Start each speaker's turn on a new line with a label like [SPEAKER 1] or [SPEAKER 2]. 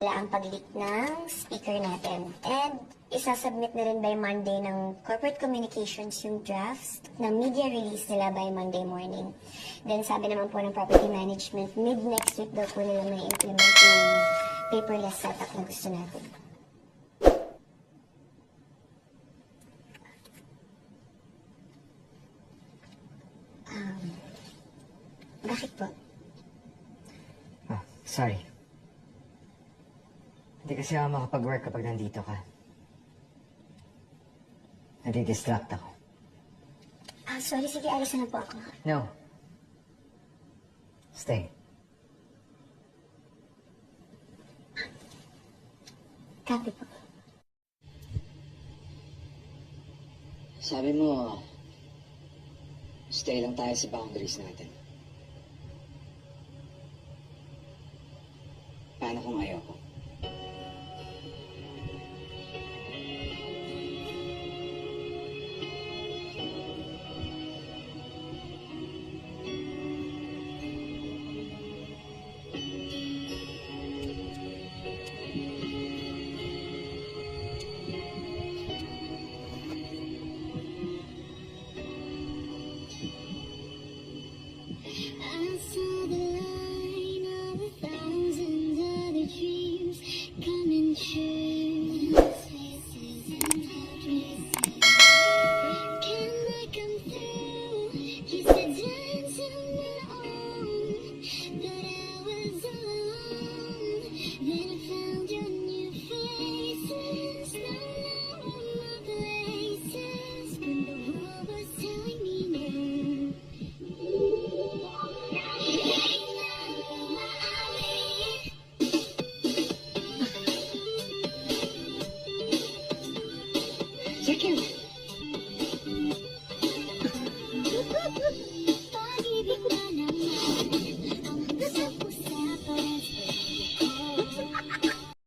[SPEAKER 1] ang pag-leak ng speaker natin. And isasubmit na rin by Monday ng corporate communications yung drafts na media release nila by Monday morning. Then sabi naman po ng property management, mid next week daw po nila may implement yung paperless setup na gusto natin. Um, bakit po?
[SPEAKER 2] Ah, sorry. Hindi kasi ako makapag-work kapag nandito ka. Nadidistract ako.
[SPEAKER 1] Ah, sorry, sige, alis na po ako.
[SPEAKER 2] No. Stay.
[SPEAKER 1] Copy po.
[SPEAKER 2] Sabi mo, stay lang tayo sa boundaries natin. Paano kung ayoko?
[SPEAKER 3] I line Thank
[SPEAKER 2] you.